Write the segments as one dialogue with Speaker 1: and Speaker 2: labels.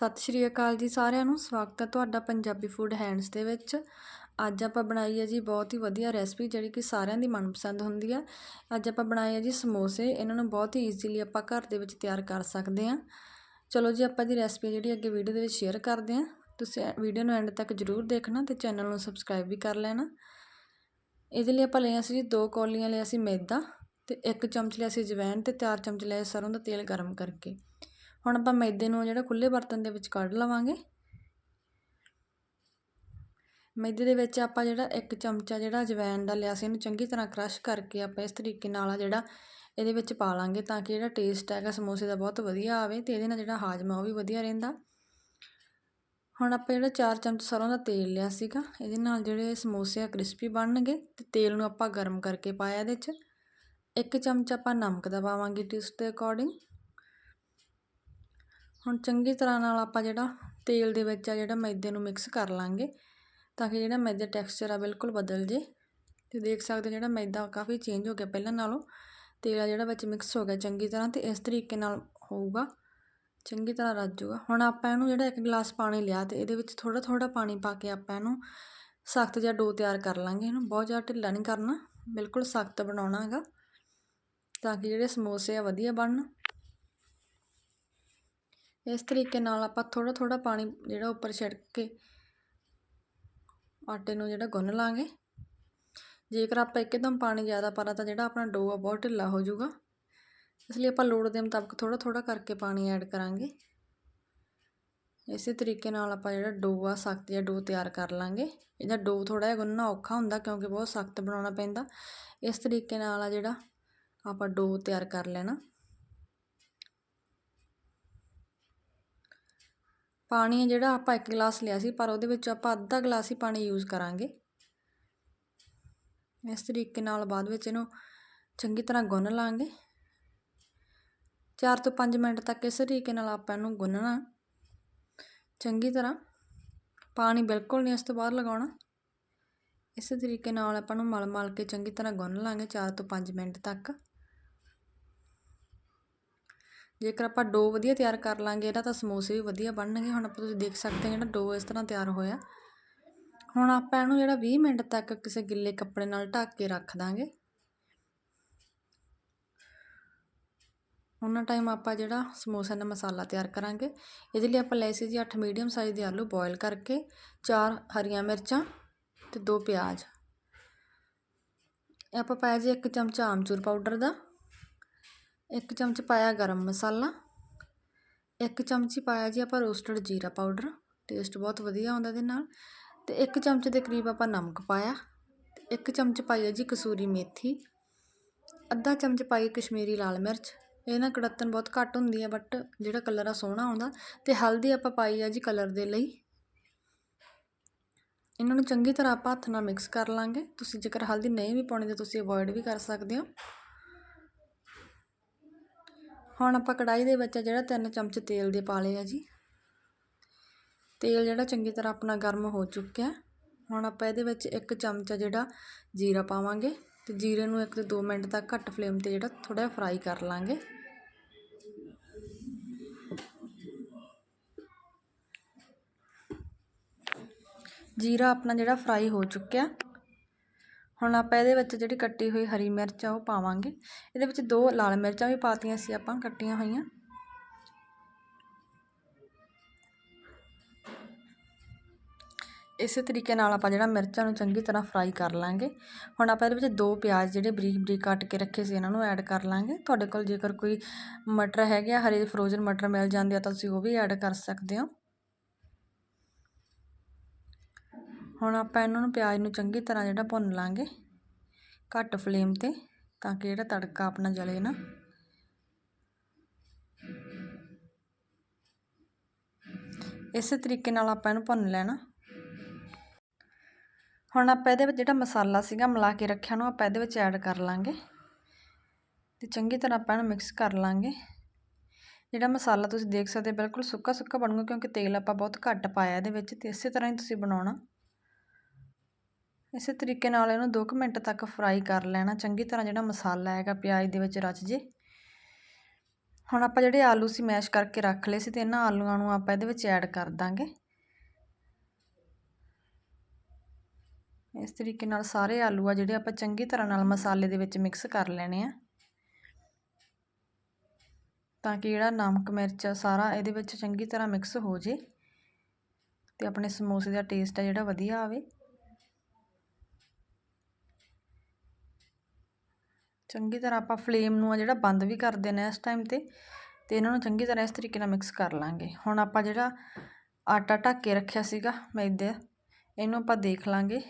Speaker 1: ਸਤਿ ਸ਼੍ਰੀ ਅਕਾਲ ਜੀ ਸਾਰਿਆਂ ਨੂੰ। ਸਵਾਗਤ ਹੈ ਤੁਹਾਡਾ ਪੰਜਾਬੀ ਫੂਡ ਹੈਂਡਸ ਦੇ ਵਿੱਚ। ਅੱਜ ਆਪਾਂ ਬਣਾਈ ਹੈ ਜੀ ਬਹੁਤ ਹੀ ਵਧੀਆ ਰੈਸਪੀ ਜਿਹੜੀ ਕਿ ਸਾਰਿਆਂ ਦੀ ਮਨਪਸੰਦ ਹੁੰਦੀ ਆ ਅੱਜ ਆਪਾਂ ਬਣਾਏ ਆ ਜੀ ਸਮੋਸੇ। ਇਹਨਾਂ ਨੂੰ ਬਹੁਤ ਹੀ ਈਜ਼ੀਲੀ ਆਪਾਂ ਘਰ ਦੇ ਵਿੱਚ ਤਿਆਰ ਕਰ ਸਕਦੇ ਹਾਂ। ਚਲੋ ਜੀ ਆਪਾਂ ਦੀ ਰੈਸਪੀ ਜਿਹੜੀ ਅੱਗੇ ਵੀਡੀਓ ਦੇ ਵਿੱਚ ਸ਼ੇਅਰ ਕਰਦੇ ਹਾਂ। ਤੁਸੀਂ ਵੀਡੀਓ ਨੂੰ ਐਂਡ ਤੱਕ ਜ਼ਰੂਰ ਦੇਖਣਾ ਤੇ ਚੈਨਲ ਨੂੰ ਸਬਸਕ੍ਰਾਈਬ ਵੀ ਕਰ ਲੈਣਾ। ਇਹਦੇ ਲਈ ਆਪਾਂ ਲਿਆ ਸੀ ਜੀ ਦੋ ਕੌਲੀਆਂ ਲਿਆ ਸੀ ਮੈਦਾ ਤੇ ਇੱਕ ਚਮਚ ਲਿਆ ਸੀ ਜਵੈਣ ਤੇ ਚਾਰ ਚਮਚ ਲਿਆ ਸਰੋਂ ਦਾ ਤੇਲ ਗਰਮ ਕਰਕੇ। ਹੁਣ ਆਪਾਂ ਮੈਦੇ ਨੂੰ ਜਿਹੜਾ ਖੁੱਲੇ ਬਰਤਨ ਦੇ ਵਿੱਚ ਕੱਢ ਲਵਾਂਗੇ। ਮੈਦੇ ਦੇ ਵਿੱਚ ਆਪਾਂ ਜਿਹੜਾ ਇੱਕ ਚਮਚਾ ਜਿਹੜਾ ਅਜਵਾਇਣ ਦਾ ਲਿਆ ਸੀ, ਇਹਨੂੰ ਚੰਗੀ ਤਰ੍ਹਾਂ ਕ੍ਰਸ਼ ਕਰਕੇ ਆਪਾਂ ਇਸ ਤਰੀਕੇ ਨਾਲ ਜਿਹੜਾ ਇਹਦੇ ਵਿੱਚ ਪਾ ਲਾਂਗੇ ਤਾਂ ਕਿ ਜਿਹੜਾ ਟੇਸਟ ਹੈਗਾ ਸਮੋਸੇ ਦਾ ਬਹੁਤ ਵਧੀਆ ਆਵੇ ਤੇ ਇਹਦੇ ਨਾਲ ਜਿਹੜਾ ਹਾਜ਼ਮਾ ਉਹ ਵੀ ਵਧੀਆ ਰਹਿੰਦਾ। ਹੁਣ ਆਪਾਂ ਜਿਹੜਾ 4 ਚਮਚ ਸਰੋਂ ਦਾ ਤੇਲ ਲਿਆ ਸੀਗਾ, ਇਹਦੇ ਨਾਲ ਜਿਹੜੇ ਸਮੋਸੇ ਆ ਕ੍ਰਿਸਪੀ ਬਣਨਗੇ ਤੇ ਤੇਲ ਨੂੰ ਆਪਾਂ ਗਰਮ ਕਰਕੇ ਪਾਇਆ ਇਹਦੇ ਵਿੱਚ। ਇੱਕ ਚਮਚ ਆਪਾਂ ਨਮਕ ਦਾ ਪਾਵਾਂਗੇ ਟੇਸਟ ਦੇ ਅਕੋਰਡਿੰਗ ਹੁਣ ਚੰਗੀ ਤਰ੍ਹਾਂ ਨਾਲ ਆਪਾਂ ਜਿਹੜਾ ਤੇਲ ਦੇ ਵਿੱਚ ਆ ਜਿਹੜਾ ਮੈਦੇ ਨੂੰ ਮਿਕਸ ਕਰ ਲਾਂਗੇ ਤਾਂ ਕਿ ਜਿਹੜਾ ਮੈਦੇ ਟੈਕਸਚਰ ਆ ਬਿਲਕੁਲ ਬਦਲ ਜੇ। ਤੇ ਦੇਖ ਸਕਦੇ ਜਿਹੜਾ ਮੈਦਾ ਕਾਫੀ ਚੇਂਜ ਹੋ ਗਿਆ ਪਹਿਲਾਂ ਨਾਲੋਂ। ਤੇਲ ਆ ਜਿਹੜਾ ਵਿੱਚ ਮਿਕਸ ਹੋ ਗਿਆ ਚੰਗੀ ਤਰ੍ਹਾਂ ਤੇ ਇਸ ਤਰੀਕੇ ਨਾਲ ਹੋਊਗਾ। ਚੰਗੀ ਤਰ੍ਹਾਂ ਰੱਜ ਜਾਊਗਾ। ਹੁਣ ਆਪਾਂ ਇਹਨੂੰ ਜਿਹੜਾ ਇੱਕ ਗਲਾਸ ਪਾਣੀ ਲਿਆ ਤੇ ਇਹਦੇ ਵਿੱਚ ਥੋੜਾ ਥੋੜਾ ਪਾਣੀ ਪਾ ਕੇ ਆਪਾਂ ਇਹਨੂੰ ਸਖਤ ਜਿਹਾ ਡੋ ਤਿਆਰ ਕਰ ਲਾਂਗੇ। ਇਹਨੂੰ ਬਹੁਤ ਜ਼ਿਆਦਾ ਢਿੱਲਾ ਨਹੀਂ ਕਰਨਾ, ਬਿਲਕੁਲ ਸਖਤ ਬਣਾਉਣਾ ਹੈਗਾ ਤਾਂ ਕਿ ਜਿਹੜੇ ਸਮੋਸੇ ਆ ਵਧੀਆ ਬਣਨ। ਇਸ ਤਰੀਕੇ ਨਾਲ ਆਪਾਂ ਥੋੜ੍ਹਾ ਥੋੜ੍ਹਾ ਪਾਣੀ ਜਿਹੜਾ ਉੱਪਰ ਛਿੜਕ ਕੇ ਆਟੇ ਨੂੰ ਜਿਹੜਾ ਗੁੰਨ ਲਾਂਗੇ। ਜੇਕਰ ਆਪਾਂ ਇੱਕਦਮ ਪਾਣੀ ਜ਼ਿਆਦਾ ਪਾਣਾ ਤਾਂ ਜਿਹੜਾ ਆਪਣਾ ਡੋ ਆ ਬਹੁਤ ਢਿੱਲਾ ਹੋ ਜਾਊਗਾ। ਇਸ ਲਈ ਆਪਾਂ ਲੋੜ ਦੇ ਮੁਤਾਬਕ ਥੋੜ੍ਹਾ ਥੋੜ੍ਹਾ ਕਰਕੇ ਪਾਣੀ ਐਡ ਕਰਾਂਗੇ। ਇਸੇ ਤਰੀਕੇ ਨਾਲ ਆਪਾਂ ਜਿਹੜਾ ਡੋ ਆ ਸਖਤ ਜਿਹਾ ਡੋ ਤਿਆਰ ਕਰ ਲਾਂਗੇ। ਇਹਦਾ ਡੋ ਥੋੜਾ ਜਿਹਾ ਗੁੰਨਣਾ ਔਖਾ ਹੁੰਦਾ ਕਿਉਂਕਿ ਬਹੁਤ ਸਖਤ ਬਣਾਉਣਾ ਪੈਂਦਾ। ਇਸ ਤਰੀਕੇ ਨਾਲ ਆ ਜਿਹੜਾ ਆਪਾਂ ਡੋ ਤਿਆਰ ਕਰ ਲੈਣਾ। ਪਾਣੀ ਜਿਹੜਾ ਆਪਾਂ ਇੱਕ ਗਲਾਸ ਲਿਆ ਸੀ, ਪਰ ਉਹਦੇ ਵਿੱਚ ਆਪਾਂ ਅੱਧਾ ਗਲਾਸ ਹੀ ਪਾਣੀ ਯੂਜ਼ ਕਰਾਂਗੇ। ਇਸ ਤਰੀਕੇ ਨਾਲ ਬਾਅਦ ਵਿੱਚ ਇਹਨੂੰ ਚੰਗੀ ਤਰ੍ਹਾਂ ਗੁੰਨ ਲਾਂਗੇ। 4 ਤੋਂ 5 ਮਿੰਟ ਤੱਕ ਇਸ ਤਰੀਕੇ ਨਾਲ ਆਪਾਂ ਇਹਨੂੰ ਗੁੰਨਣਾ। ਚੰਗੀ ਤਰ੍ਹਾਂ ਪਾਣੀ ਬਿਲਕੁਲ ਨਹੀਂ ਇਸ ਤੋਂ ਬਾਅਦ ਲਗਾਉਣਾ। ਇਸੇ ਤਰੀਕੇ ਨਾਲ ਆਪਾਂ ਨੂੰ ਮਲ ਮਲ ਕੇ ਚੰਗੀ ਤਰ੍ਹਾਂ ਗੁੰਨ ਲਾਂਗੇ 4 ਤੋਂ 5 ਮਿੰਟ ਤੱਕ। ਜੇਕਰ ਆਪਾਂ ਡੋ ਵਧੀਆ ਤਿਆਰ ਕਰ ਲਾਂਗੇ, ਇਹਦਾ ਤਾਂ ਸਮੋਸੇ ਵੀ ਵਧੀਆ ਬਣਨਗੇ। ਹੁਣ ਆਪਾਂ ਤੁਸੀਂ ਦੇਖ ਸਕਦੇ ਹੋ ਜਿਹੜਾ ਡੋ ਇਸ ਤਰ੍ਹਾਂ ਤਿਆਰ ਹੋਇਆ। ਹੁਣ ਆਪਾਂ ਇਹਨੂੰ ਜਿਹੜਾ 20 ਮਿੰਟ ਤੱਕ ਕਿਸੇ ਗਿੱਲੇ ਕੱਪੜੇ ਨਾਲ ਢੱਕ ਕੇ ਰੱਖ ਦਾਂਗੇ। ਉਹਨਾਂ ਟਾਈਮ ਆਪਾਂ ਜਿਹੜਾ ਸਮੋਸਿਆਂ ਦਾ ਮਸਾਲਾ ਤਿਆਰ ਕਰਾਂਗੇ। ਇਹਦੇ ਲਈ ਆਪਾਂ ਲੈ ਸੀ ਜੀ 8 ਮੀਡੀਅਮ ਸਾਈਜ਼ ਦੇ ਆਲੂ ਬੋਇਲ ਕਰਕੇ ਚਾਰ ਹਰੀਆਂ ਮਿਰਚਾਂ ਤੇ ਦੋ ਪਿਆਜ਼। ਆਪਾਂ ਪਾਇਆ ਜੀ ਇੱਕ ਚਮਚਾ ਆਮਚੂਰ ਪਾਊਡਰ ਦਾ। ਇੱਕ ਚਮਚ ਪਾਇਆ ਗਰਮ ਮਸਾਲਾ, ਇੱਕ ਚਮਚੀ ਪਾਇਆ ਜੀ ਆਪਾਂ ਰੋਸਟਡ ਜੀਰਾ ਪਾਊਡਰ ਟੇਸਟ ਬਹੁਤ ਵਧੀਆ ਆਉਂਦਾ ਇਹਦੇ ਨਾਲ, ਤੇ ਇੱਕ ਚਮਚ ਦੇ ਕਰੀਬ ਆਪਾਂ ਨਮਕ ਪਾਇਆ, ਤੇ ਇੱਕ ਚਮਚ ਪਾਈ ਹੈ ਜੀ ਕਸੂਰੀ ਮੇਥੀ, ਅੱਧਾ ਚਮਚ ਪਾਈ ਕਸ਼ਮੀਰੀ ਲਾਲ ਮਿਰਚ, ਇਹ ਨਾ ਕੜਤਨ ਬਹੁਤ ਘੱਟ ਹੁੰਦੀ ਹੈ ਬਟ ਜਿਹੜਾ ਕਲਰ ਆ ਸੋਹਣਾ ਆਉਂਦਾ, ਤੇ ਹਲਦੀ ਆਪਾਂ ਪਾਈ ਆ ਜੀ ਕਲਰ ਦੇ ਲਈ। ਇਹਨਾਂ ਨੂੰ ਚੰਗੀ ਤਰ੍ਹਾਂ ਆਪਾਂ ਹੱਥ ਨਾਲ ਮਿਕਸ ਕਰ ਲਾਂਗੇ, ਤੁਸੀਂ ਜੇਕਰ ਹਲਦੀ ਨਹੀਂ ਵੀ ਪਾਉਣੀ ਤਾਂ ਤੁਸੀਂ ਅਵੋਇਡ ਵੀ ਕਰ ਸਕਦੇ ਹੋ। ਹੁਣ ਆਪਾਂ ਕੜਾਈ ਦੇ ਵਿੱਚ ਜਿਹੜਾ ਤਿੰਨ ਚਮਚ ਤੇਲ ਦੇ ਪਾ ਲਏ ਆ ਜੀ। ਤੇਲ ਜਿਹੜਾ ਚੰਗੀ ਤਰ੍ਹਾਂ ਆਪਣਾ ਗਰਮ ਹੋ ਚੁੱਕਿਆ। ਹੁਣ ਆਪਾਂ ਇਹਦੇ ਵਿੱਚ ਇੱਕ ਚਮਚਾ ਜਿਹੜਾ ਜੀਰਾ ਪਾਵਾਂਗੇ ਤੇ ਜੀਰੇ ਨੂੰ ਇੱਕ ਤੋਂ 2 ਮਿੰਟ ਤੱਕ ਘੱਟ ਫਲੇਮ ਤੇ ਜਿਹੜਾ ਥੋੜਾ ਜਿਹਾ ਫਰਾਈ ਕਰ ਲਾਂਗੇ। ਜੀਰਾ ਆਪਣਾ ਜਿਹੜਾ ਫਰਾਈ ਹੋ ਚੁੱਕਿਆ। ਹੁਣ ਆਪਾਂ ਇਹਦੇ ਵਿੱਚ ਜਿਹੜੀ ਕੱਟੀ ਹੋਈ ਹਰੀ ਮਿਰਚ ਆ, ਉਹ ਪਾਵਾਂਗੇ। ਇਹਦੇ ਵਿੱਚ ਦੋ ਲਾਲ ਮਿਰਚਾਂ ਵੀ ਪਾਤੀਆਂ ਸੀ ਆਪਾਂ, ਕੱਟੀਆਂ ਹੋਈਆਂ। ਇਸੇ ਤਰੀਕੇ ਨਾਲ ਆਪਾਂ ਜਿਹੜਾ ਮਿਰਚਾਂ ਨੂੰ ਚੰਗੀ ਤਰ੍ਹਾਂ ਫਰਾਈ ਕਰ ਲਾਂਗੇ। ਹੁਣ ਆਪਾਂ ਇਹਦੇ ਵਿੱਚ ਦੋ ਪਿਆਜ਼ ਜਿਹੜੇ ਬਰੀਕ ਬਰੀਕ ਕੱਟ ਕੇ ਰੱਖੇ ਸੀ, ਇਹਨਾਂ ਨੂੰ ਐਡ ਕਰ ਲਾਂਗੇ। ਤੁਹਾਡੇ ਕੋਲ ਜੇਕਰ ਕੋਈ ਮਟਰ ਹੈਗੇ ਆ, ਹਰੇ ਫਰੋਜ਼ਨ ਮਟਰ ਮਿਲ ਜਾਂਦੇ ਆ, ਤਾਂ ਤੁਸੀਂ ਉਹ ਵੀ ਐਡ ਕਰ ਸਕਦੇ ਹੋ। ਹੁਣ ਆਪਾਂ ਇਹਨਾਂ ਨੂੰ ਪਿਆਜ਼ ਨੂੰ ਚੰਗੀ ਤਰ੍ਹਾਂ ਜਿਹੜਾ ਭੁੰਨ ਲਾਂਗੇ ਘੱਟ ਫਲੇਮ ਤੇ, ਤਾਂ ਕਿ ਜਿਹੜਾ ਤੜਕਾ ਆਪਣਾ ਜਲੇ ਨਾ। ਇਸੇ ਤਰੀਕੇ ਨਾਲ ਆਪਾਂ ਇਹਨੂੰ ਭੁੰਨ ਲੈਣਾ। ਹੁਣ ਆਪਾਂ ਇਹਦੇ ਵਿੱਚ ਜਿਹੜਾ ਮਸਾਲਾ ਸੀਗਾ ਮਿਲਾ ਕੇ ਰੱਖਿਆ ਨੂੰ ਆਪਾਂ ਇਹਦੇ ਵਿੱਚ ਐਡ ਕਰ ਲਾਂਗੇ। ਤੇ ਚੰਗੀ ਤਰ੍ਹਾਂ ਆਪਾਂ ਇਹਨੂੰ ਮਿਕਸ ਕਰ ਲਾਂਗੇ। ਜਿਹੜਾ ਮਸਾਲਾ ਤੁਸੀਂ ਦੇਖ ਸਕਦੇ ਬਿਲਕੁਲ ਸੁੱਕਾ ਸੁੱਕਾ ਬਣੂਗਾ, ਕਿਉਂਕਿ ਤੇਲ ਆਪਾਂ ਬਹੁਤ ਘੱਟ ਪਾਇਆ ਇਹਦੇ ਵਿੱਚ, ਤੇ ਇਸੇ ਤਰ੍ਹਾਂ ਹੀ ਤੁਸੀਂ ਬਣਾਉਣਾ। ਇਸੇ ਤਰੀਕੇ ਨਾਲ ਇਹਨੂੰ 2 ਮਿੰਟ ਤੱਕ ਫਰਾਈ ਕਰ ਲੈਣਾ। ਚੰਗੀ ਤਰ੍ਹਾਂ ਜਿਹੜਾ ਮਸਾਲਾ ਹੈਗਾ ਪਿਆਜ਼ ਦੇ ਵਿੱਚ ਰਚ ਜੇ। ਹੁਣ ਆਪਾਂ ਜਿਹੜੇ ਆਲੂ ਸੀ ਮੈਸ਼ ਕਰਕੇ ਰੱਖ ਲਏ ਸੀ ਤੇ ਇਹਨਾਂ ਆਲੂਆਂ ਨੂੰ ਆਪਾਂ ਇਹਦੇ ਵਿੱਚ ਐਡ ਕਰ ਦਾਂਗੇ। ਇਸ ਤਰੀਕੇ ਨਾਲ ਸਾਰੇ ਆਲੂ ਆ ਜਿਹੜੇ ਆਪਾਂ ਚੰਗੀ ਤਰ੍ਹਾਂ ਨਾਲ ਮਸਾਲੇ ਦੇ ਵਿੱਚ ਮਿਕਸ ਕਰ ਲੈਣੇ ਆ। ਤਾਂ ਕਿ ਜਿਹੜਾ ਨਮਕ, ਮਿਰਚ ਆ ਸਾਰਾ ਇਹਦੇ ਵਿੱਚ ਚੰਗੀ ਤਰ੍ਹਾਂ ਮਿਕਸ ਹੋ ਜੇ ਤੇ ਆਪਣੇ ਸਮੋਸੇ ਦਾ ਟੇਸਟ ਆ ਜਿਹੜਾ ਵਧੀਆ ਆਵੇ। ਚੰਗੀ ਤਰ੍ਹਾਂ ਆਪਾਂ ਫਲੇਮ ਨੂੰ ਆ ਜਿਹੜਾ ਬੰਦ ਵੀ ਕਰ ਦੇਣਾ ਇਸ ਟਾਈਮ ਤੇ ਤੇ ਇਹਨਾਂ ਨੂੰ ਚੰਗੀ ਤਰ੍ਹਾਂ ਇਸ ਤਰੀਕੇ ਨਾਲ ਮਿਕਸ ਕਰ ਲਾਂਗੇ। ਹੁਣ ਆਪਾਂ ਜਿਹੜਾ ਆਟਾ ਢੱਕ ਕੇ ਰੱਖਿਆ ਸੀਗਾ ਮੈਦੇ, ਇਹਨੂੰ ਆਪਾਂ ਦੇਖ ਲਾਂਗੇ।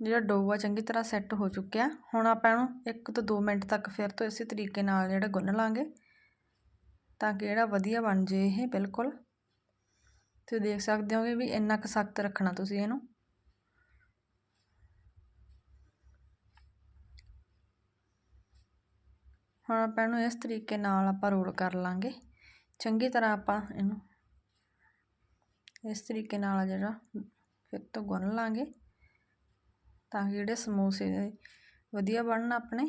Speaker 1: ਜਿਹੜਾ ਡੋ ਆ ਚੰਗੀ ਤਰ੍ਹਾਂ ਸੈੱਟ ਹੋ ਚੁੱਕਿਆ। ਹੁਣ ਆਪਾਂ ਇਹਨੂੰ 1 ਤੋਂ 2 ਮਿੰਟ ਤੱਕ ਫਿਰ ਤੋਂ ਇਸੇ ਤਰੀਕੇ ਨਾਲ ਜਿਹੜਾ ਗੁੰਨ ਲਾਂਗੇ, ਤਾਂ ਕਿ ਜਿਹੜਾ ਵਧੀਆ ਬਣ ਜੇ ਇਹ ਬਿਲਕੁਲ। ਤੁਸੀਂ ਦੇਖ ਸਕਦੇ ਹੋਗੇ ਵੀ ਇੰਨਾ ਕੁ ਸਖਤ ਰੱਖਣਾ ਤੁਸੀਂ ਇਹਨੂੰ। ਹੁਣ ਆਪਾਂ ਇਹਨੂੰ ਇਸ ਤਰੀਕੇ ਨਾਲ ਆਪਾਂ ਰੋਲ ਕਰ ਲਾਂਗੇ। ਚੰਗੀ ਤਰ੍ਹਾਂ ਆਪਾਂ ਇਹਨੂੰ ਇਸ ਤਰੀਕੇ ਨਾਲ ਜਿਹੜਾ ਫਿਰ ਤੋਂ ਗੁੰਨ ਲਾਂਗੇ ਤਾਂ ਕਿ ਜਿਹੜੇ ਸਮੋਸੇ ਵਧੀਆ ਬਣਨ ਆਪਣੇ।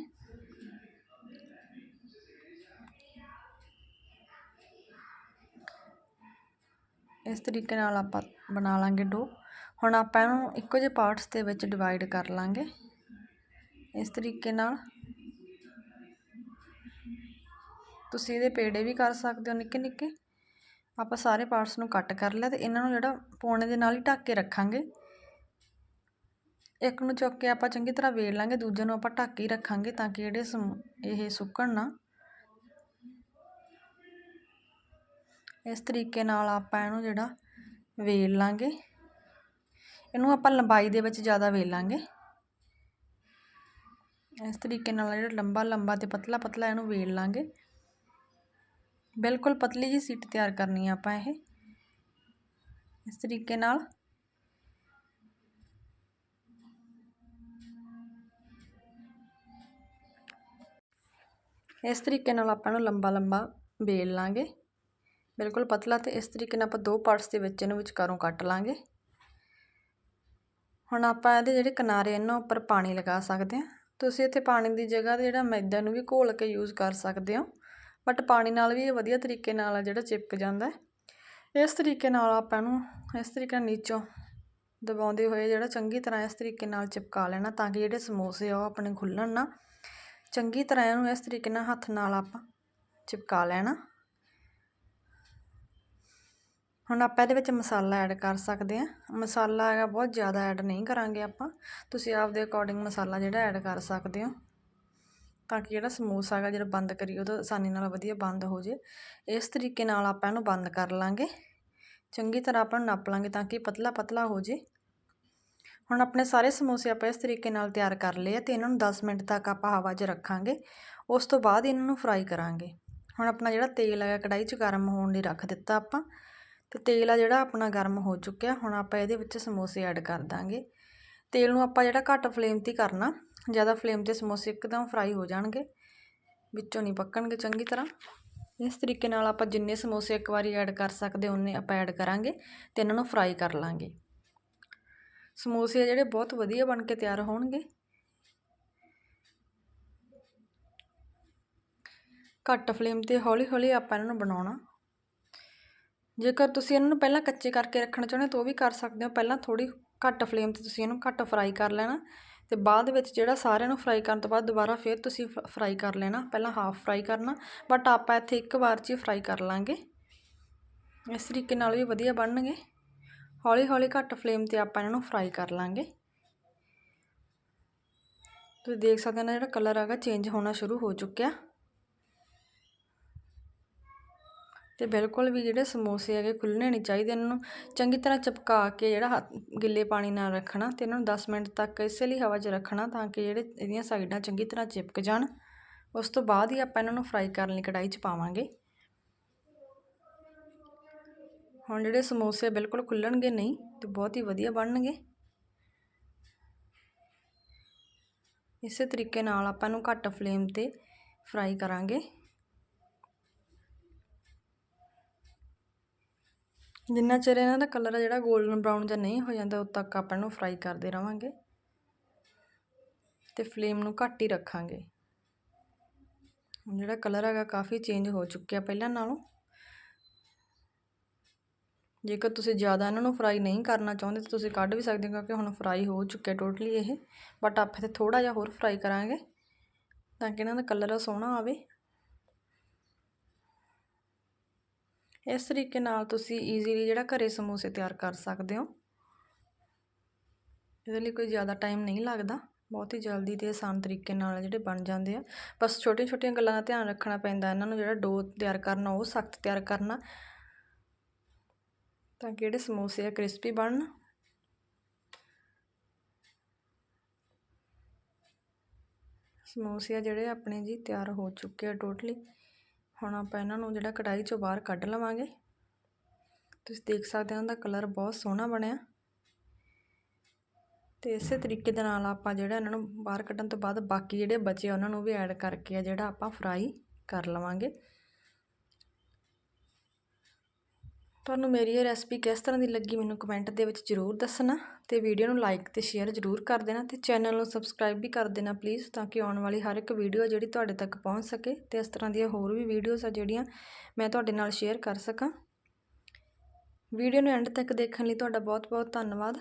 Speaker 1: ਇਸ ਤਰੀਕੇ ਨਾਲ ਆਪਾਂ ਬਣਾ ਲਾਂਗੇ ਡੋ। ਹੁਣ ਆਪਾਂ ਇਹਨੂੰ ਇੱਕੋ ਜਿਹੇ ਪਾਰਟਸ ਦੇ ਵਿੱਚ ਡਿਵਾਈਡ ਕਰ ਲਾਂਗੇ। ਇਸ ਤਰੀਕੇ ਨਾਲ ਤੁਸੀਂ ਇਹਦੇ ਪੇੜੇ ਵੀ ਕਰ ਸਕਦੇ ਹੋ ਨਿੱਕੇ ਨਿੱਕੇ। ਆਪਾਂ ਸਾਰੇ ਪਾਰਟਸ ਨੂੰ ਕੱਟ ਕਰ ਲਿਆ ਤੇ ਇਹਨਾਂ ਨੂੰ ਜਿਹੜਾ ਪੌਣੇ ਦੇ ਨਾਲ ਹੀ ਢੱਕ ਕੇ ਰੱਖਾਂਗੇ। ਇੱਕ ਨੂੰ ਚੁੱਕ ਕੇ ਆਪਾਂ ਚੰਗੀ ਤਰ੍ਹਾਂ ਵੇਲ ਲਾਂਗੇ, ਦੂਜੇ ਨੂੰ ਆਪਾਂ ਢੱਕ ਹੀ ਰੱਖਾਂਗੇ ਤਾਂ ਕਿ ਜਿਹੜੇ ਇਹ ਸੁੱਕਣ ਨਾ। ਇਸ ਤਰੀਕੇ ਨਾਲ ਆਪਾਂ ਇਹਨੂੰ ਜਿਹੜਾ ਵੇਲ ਲਾਂਗੇ। ਇਹਨੂੰ ਆਪਾਂ ਲੰਬਾਈ ਦੇ ਵਿੱਚ ਜ਼ਿਆਦਾ ਵੇਲ ਲਾਂਗੇ। ਇਸ ਤਰੀਕੇ ਨਾਲ ਜਿਹੜਾ ਲੰਬਾ ਲੰਬਾ ਤੇ ਪਤਲਾ ਪਤਲਾ ਇਹਨੂੰ ਵੇਲ ਲਾਂਗੇ। ਬਿਲਕੁਲ ਪਤਲੀ ਜੀ ਸੀਟ ਤਿਆਰ ਕਰਨੀ ਆ ਆਪਾਂ ਇਹ। ਇਸ ਤਰੀਕੇ ਨਾਲ। ਇਸ ਤਰੀਕੇ ਨਾਲ ਆਪਾਂ ਨੂੰ ਲੰਬਾ ਲੰਬਾ ਵੇਲ ਲਾਂਗੇ। ਬਿਲਕੁਲ ਪਤਲਾ ਤੇ ਇਸ ਤਰੀਕੇ ਨਾਲ ਆਪਾਂ ਦੋ ਪਾਰਟਸ ਦੇ ਵਿੱਚ ਇਹਨੂੰ ਵਿਚਕਾਰੋਂ ਕੱਟ ਲਾਂਗੇ। ਹੁਣ ਆਪਾਂ ਇਹਦੇ ਜਿਹੜੇ ਕਿਨਾਰੇ ਇਹਨਾਂ ਉੱਪਰ ਪਾਣੀ ਲਗਾ ਸਕਦੇ ਹਾਂ। ਤੁਸੀਂ ਇੱਥੇ ਪਾਣੀ ਦੀ ਜਗ੍ਹਾ ਤੇ ਜਿਹੜਾ ਮੈਦਾ ਨੂੰ ਵੀ ਘੋਲ ਕੇ ਯੂਜ਼ ਕਰ ਸਕਦੇ ਹੋ। ਬਟ ਪਾਣੀ ਨਾਲ ਵੀ ਇਹ ਵਧੀਆ ਤਰੀਕੇ ਨਾਲ ਆ ਜਿਹੜਾ ਚਿਪਕ ਜਾਂਦਾ ਇਸ ਤਰੀਕੇ ਨਾਲ ਆਪਾਂ ਇਹਨੂੰ ਇਸ ਤਰੀਕੇ ਨਾਲ ਨੀਚੋਂ ਦਬਾਉਂਦੇ ਹੋਏ ਜਿਹੜਾ ਚੰਗੀ ਤਰ੍ਹਾਂ ਇਸ ਤਰੀਕੇ ਨਾਲ ਚਿਪਕਾ ਲੈਣਾ ਤਾਂ ਕਿ ਜਿਹੜੇ ਸਮੋਸੇ ਆ ਉਹ ਆਪਣੇ ਖੁੱਲਣ ਨਾ। ਚੰਗੀ ਤਰ੍ਹਾਂ ਇਹਨੂੰ ਇਸ ਤਰੀਕੇ ਨਾਲ ਹੱਥ ਨਾਲ ਆਪਾਂ ਚਿਪਕਾ ਲੈਣਾ। ਹੁਣ ਆਪਾਂ ਇਹਦੇ ਵਿੱਚ ਮਸਾਲਾ ਐਡ ਕਰ ਸਕਦੇ ਹਾਂ। ਮਸਾਲਾ ਹੈਗਾ, ਬਹੁਤ ਜ਼ਿਆਦਾ ਐਡ ਨਹੀਂ ਕਰਾਂਗੇ ਆਪਾਂ। ਤੁਸੀਂ ਆਪਦੇ ਅਕੋਰਡਿੰਗ ਮਸਾਲਾ ਜਿਹੜਾ ਐਡ ਕਰ ਸਕਦੇ ਹੋ। ਤਾਂ ਕਿ ਜਿਹੜਾ ਸਮੋਸਾ ਹੈਗਾ ਜਦੋਂ ਬੰਦ ਕਰੀਏ, ਉਹਦਾ ਆਸਾਨੀ ਨਾਲ ਵਧੀਆ ਬੰਦ ਹੋ ਜੇ। ਇਸ ਤਰੀਕੇ ਨਾਲ ਆਪਾਂ ਇਹਨੂੰ ਬੰਦ ਕਰ ਲਾਂਗੇ। ਚੰਗੀ ਤਰ੍ਹਾਂ ਆਪਾਂ ਨੂੰ ਨੱਪ ਲਾਂਗੇ ਤਾਂ ਕਿ ਪਤਲਾ ਪਤਲਾ ਹੋ ਜੇ। ਹੁਣ ਆਪਣੇ ਸਾਰੇ ਸਮੋਸੇ ਆਪਾਂ ਇਸ ਤਰੀਕੇ ਨਾਲ ਤਿਆਰ ਕਰ ਲਏ ਆ ਤੇ ਇਹਨਾਂ ਨੂੰ 10 ਮਿੰਟ ਤੱਕ ਆਪਾਂ ਹਵਾ 'ਚ ਰੱਖਾਂਗੇ। ਉਸ ਤੋਂ ਬਾਅਦ ਇਹਨਾਂ ਨੂੰ ਫਰਾਈ ਕਰਾਂਗੇ। ਹੁਣ ਆਪਣਾ ਜਿਹੜਾ ਤੇਲ ਹੈਗਾ ਕੜਾਈ 'ਚ ਗਰਮ ਹੋਣ ਲਈ ਰੱਖ ਦਿੱਤਾ ਆਪਾਂ। ਤੇ ਤੇਲ ਆ ਜਿਹੜਾ ਆਪਣਾ ਗਰਮ ਹੋ ਚੁੱਕਿਆ, ਹੁਣ ਆਪਾਂ ਇਹਦੇ ਵਿੱਚ ਸਮੋਸੇ ਐਡ ਕਰ ਦਾਂਗੇ। ਤੇਲ ਨੂੰ ਆਪਾਂ ਜਿਹੜਾ ਘੱਟ ਫਲੇਮ 'ਤੇ ਕਰਨਾ। ਜ਼ਿਆਦਾ ਫਲੇਮ 'ਤੇ ਸਮੋਸੇ ਇੱਕਦਮ ਫਰਾਈ ਹੋ ਜਾਣਗੇ। ਵਿੱਚੋਂ ਨਹੀਂ ਪੱਕਣਗੇ, ਚੰਗੀ ਤਰ੍ਹਾਂ। ਇਸ ਤਰੀਕੇ ਨਾਲ ਆਪਾਂ ਜਿੰਨੇ ਸਮੋਸੇ ਇੱਕ ਵਾਰੀ ਐਡ ਕਰ ਸਕਦੇ ਉਹਨੇ ਆਪਾਂ ਐਡ ਕਰਾਂਗੇ ਤੇ ਇਹਨਾਂ ਨੂੰ ਫਰਾਈ ਕਰ ਲਾਂਗੇ। ਸਮੋਸੇ ਜਿਹੜੇ ਬਹੁਤ ਵਧੀਆ ਬਣ ਕੇ ਤਿਆਰ ਹੋਣਗੇ। ਘੱਟ ਫਲੇਮ 'ਤੇ ਹੌਲੀ ਹੌਲੀ ਆਪਾਂ ਇਹਨਾਂ ਨੂੰ ਬਣਾਉਣਾ। ਜੇਕਰ ਤੁਸੀਂ ਇਹਨਾਂ ਨੂੰ ਪਹਿਲਾਂ ਕੱਚੇ ਕਰਕੇ ਰੱਖਣਾ ਚਾਹੁੰਦੇ ਹੋ ਤਾਂ ਉਹ ਵੀ ਕਰ ਸਕਦੇ ਹੋ। ਪਹਿਲਾਂ ਥੋੜੀ ਘੱਟ ਫਲੇਮ 'ਤੇ ਤੁਸੀਂ ਇਹਨੂੰ ਘੱਟ ਫਰਾਈ ਕਰ ਲੈਣਾ। ਅਤੇ ਬਾਅਦ ਵਿੱਚ ਜਿਹੜਾ ਸਾਰਿਆਂ ਨੂੰ ਫਰਾਈ ਕਰਨ ਤੋਂ ਬਾਅਦ ਦੁਬਾਰਾ ਫਿਰ ਤੁਸੀਂ ਫਰਾਈ ਕਰ ਲੈਣਾ। ਪਹਿਲਾਂ ਹਾਫ ਫਰਾਈ ਕਰਨਾ ਬਟ ਆਪਾਂ ਇੱਥੇ ਇੱਕ ਵਾਰ 'ਚ ਹੀ ਫਰਾਈ ਕਰ ਲਾਂਗੇ। ਇਸ ਤਰੀਕੇ ਨਾਲ ਵੀ ਵਧੀਆ ਬਣਨਗੇ। ਹੌਲੀ ਹੌਲੀ ਘੱਟ ਫਲੇਮ 'ਤੇ ਆਪਾਂ ਇਹਨਾਂ ਨੂੰ ਫਰਾਈ ਕਰ ਲਾਂਗੇ। ਤੁਸੀਂ ਦੇਖ ਸਕਦੇ ਹੋ ਨਾ ਜਿਹੜਾ ਕਲਰ ਹੈਗਾ ਚੇਂਜ ਹੋਣਾ ਸ਼ੁਰੂ ਹੋ ਚੁੱਕਿਆ। ਅਤੇ ਬਿਲਕੁਲ ਵੀ ਜਿਹੜੇ ਸਮੋਸੇ ਹੈਗੇ ਖੁੱਲ੍ਹਣੇ ਨਹੀਂ ਚਾਹੀਦੇ, ਇਹਨਾਂ ਨੂੰ ਚੰਗੀ ਤਰ੍ਹਾਂ ਚਪਕਾ ਕੇ ਜਿਹੜਾ ਗਿੱਲੇ ਪਾਣੀ ਨਾਲ ਰੱਖਣਾ ਅਤੇ ਇਹਨਾਂ ਨੂੰ ਦਸ ਮਿੰਟ ਤੱਕ ਇਸੇ ਲਈ ਹਵਾ 'ਚ ਰੱਖਣਾ ਤਾਂ ਕਿ ਜਿਹੜੇ ਇਹਦੀਆਂ ਸਾਈਡਾਂ ਚੰਗੀ ਤਰ੍ਹਾਂ ਚਿਪਕ ਜਾਣ। ਉਸ ਤੋਂ ਬਾਅਦ ਹੀ ਆਪਾਂ ਇਹਨਾਂ ਨੂੰ ਫਰਾਈ ਕਰਨ ਲਈ ਕੜਾਈ 'ਚ ਪਾਵਾਂਗੇ। ਹੁਣ ਜਿਹੜੇ ਸਮੋਸੇ ਬਿਲਕੁਲ ਖੁੱਲਣਗੇ ਨਹੀਂ ਤੇ ਬਹੁਤ ਹੀ ਵਧੀਆ ਬਣਨਗੇ। ਇਸੇ ਤਰੀਕੇ ਨਾਲ ਆਪਾਂ ਇਹਨੂੰ ਘੱਟ ਫਲੇਮ ਤੇ ਫਰਾਈ ਕਰਾਂਗੇ। ਜਿੰਨਾ ਚਿਰ ਇਹਨਾਂ ਦਾ ਕਲਰ ਆ ਜਿਹੜਾ 골ਡਨ ਬਰਾਊਨ ਜਾਂ ਨਹੀਂ ਹੋ ਜਾਂਦਾ, ਉਦ ਤੱਕ ਆਪਾਂ ਇਹਨੂੰ ਫਰਾਈ ਕਰਦੇ ਰਵਾਂਗੇ ਤੇ ਫਲੇਮ ਨੂੰ ਘੱਟ ਹੀ ਰੱਖਾਂਗੇ। ਜਿਹੜਾ ਕਲਰ ਹੈਗਾ ਕਾਫੀ ਚੇਂਜ ਹੋ ਚੁੱਕਿਆ ਪਹਿਲਾਂ ਨਾਲੋਂ। ਜੇਕਰ ਤੁਸੀਂ ਜ਼ਿਆਦਾ ਇਹਨਾਂ ਨੂੰ ਫਰਾਈ ਨਹੀਂ ਕਰਨਾ ਚਾਹੁੰਦੇ ਤਾਂ ਤੁਸੀਂ ਕੱਢ ਵੀ ਸਕਦੇ ਹੋ ਕਿਉਂਕਿ ਹੁਣ ਫਰਾਈ ਹੋ ਚੁੱਕਿਆ ਟੋਟਲੀ ਇਹ ਬਟ ਆਪਾਂ ਤੇ ਥੋੜਾ ਜਿਹਾ ਹੋਰ ਫਰਾਈ ਕਰਾਂਗੇ ਤਾਂ ਕਿ ਇਹਨਾਂ ਦਾ ਕਲਰ ਸੋਹਣਾ ਆਵੇ। ਇਸ ਤਰੀਕੇ ਨਾਲ ਤੁਸੀਂ ਈਜ਼ੀਲੀ ਜਿਹੜਾ ਘਰੇ ਸਮੋਸੇ ਤਿਆਰ ਕਰ ਸਕਦੇ ਹੋ। ਇਹਦੇ ਲਈ ਕੋਈ ਜ਼ਿਆਦਾ ਟਾਈਮ ਨਹੀਂ ਲੱਗਦਾ। ਬਹੁਤ ਹੀ ਜਲਦੀ ਤੇ ਆਸਾਨ ਤਰੀਕੇ ਨਾਲ ਜਿਹੜੇ ਬਣ ਜਾਂਦੇ ਆ। ਬਸ ਛੋਟੀਆਂ ਛੋਟੀਆਂ ਗੱਲਾਂ ਦਾ ਧਿਆਨ ਰੱਖਣਾ ਪੈਂਦਾ। ਇਹਨਾਂ ਨੂੰ ਜਿਹੜਾ ਡੋ ਤਿਆਰ ਕਰਨਾ, ਉਹ ਸਖਤ ਤਿਆਰ ਕਰਨਾ। ਤਾਂ ਕਿ ਜਿਹੜੇ ਸਮੋਸੇ ਆ ਕ੍ਰਿਸਪੀ ਬਣਨ। ਸਮੋਸੇ ਆ ਜਿਹੜੇ ਆਪਣੇ ਜੀ ਤਿਆਰ ਹੋ ਚੁੱਕੇ ਆ ਟੋਟਲੀ ਹੁਣ ਆਪਾਂ ਇਹਨਾਂ ਨੂੰ ਜਿਹੜਾ ਕੜਾਈ ਚੋਂ ਬਾਹਰ ਕੱਢ ਲਵਾਂਗੇ। ਤੁਸੀਂ ਦੇਖ ਸਕਦੇ ਹੋ ਉਹਦਾ ਕਲਰ ਬਹੁਤ ਸੋਹਣਾ ਬਣਿਆ। ਤੇ ਇਸੇ ਤਰੀਕੇ ਦੇ ਨਾਲ ਆਪਾਂ ਜਿਹੜਾ ਇਹਨਾਂ ਨੂੰ ਬਾਹਰ ਕੱਢਣ ਤੋਂ ਬਾਅਦ ਬਾਕੀ ਜਿਹੜੇ ਬਚੇ ਉਹਨਾਂ ਨੂੰ ਵੀ ਐਡ ਕਰਕੇ ਆ ਜਿਹੜਾ ਆਪਾਂ ਫਰਾਈ ਕਰ ਲਵਾਂਗੇ। ਤੁਹਾਨੂੰ ਮੇਰੀ ਇਹ ਰੈਸਪੀ ਕਿਸ ਤਰ੍ਹਾਂ ਦੀ ਲੱਗੀ ਮੈਨੂੰ ਕਮੈਂਟ ਦੇ ਵਿੱਚ ਜ਼ਰੂਰ ਦੱਸਣਾ ਤੇ ਵੀਡੀਓ ਨੂੰ ਲਾਈਕ ਤੇ ਸ਼ੇਅਰ ਜ਼ਰੂਰ ਕਰ ਦੇਣਾ ਤੇ ਚੈਨਲ ਨੂੰ ਸਬਸਕ੍ਰਾਈਬ ਵੀ ਕਰ ਦੇਣਾ ਪਲੀਜ਼ ਤਾਂ ਕਿ ਆਉਣ ਵਾਲੀ ਹਰ ਇੱਕ ਵੀਡੀਓ ਜਿਹੜੀ ਤੁਹਾਡੇ ਤੱਕ ਪਹੁੰਚ ਸਕੇ ਤੇ ਇਸ ਤਰ੍ਹਾਂ ਦੀਆਂ ਹੋਰ ਵੀ ਵੀਡੀਓਜ਼ ਆ ਜਿਹੜੀਆਂ ਮੈਂ ਤੁਹਾਡੇ ਨਾਲ ਸ਼ੇਅਰ ਕਰ ਸਕਾਂ। ਵੀਡੀਓ ਨੂੰ ਐਂਡ ਤੱਕ ਦੇਖਣ ਲਈ ਤੁਹਾਡਾ ਬਹੁਤ ਬਹੁਤ ਧੰਨਵਾਦ।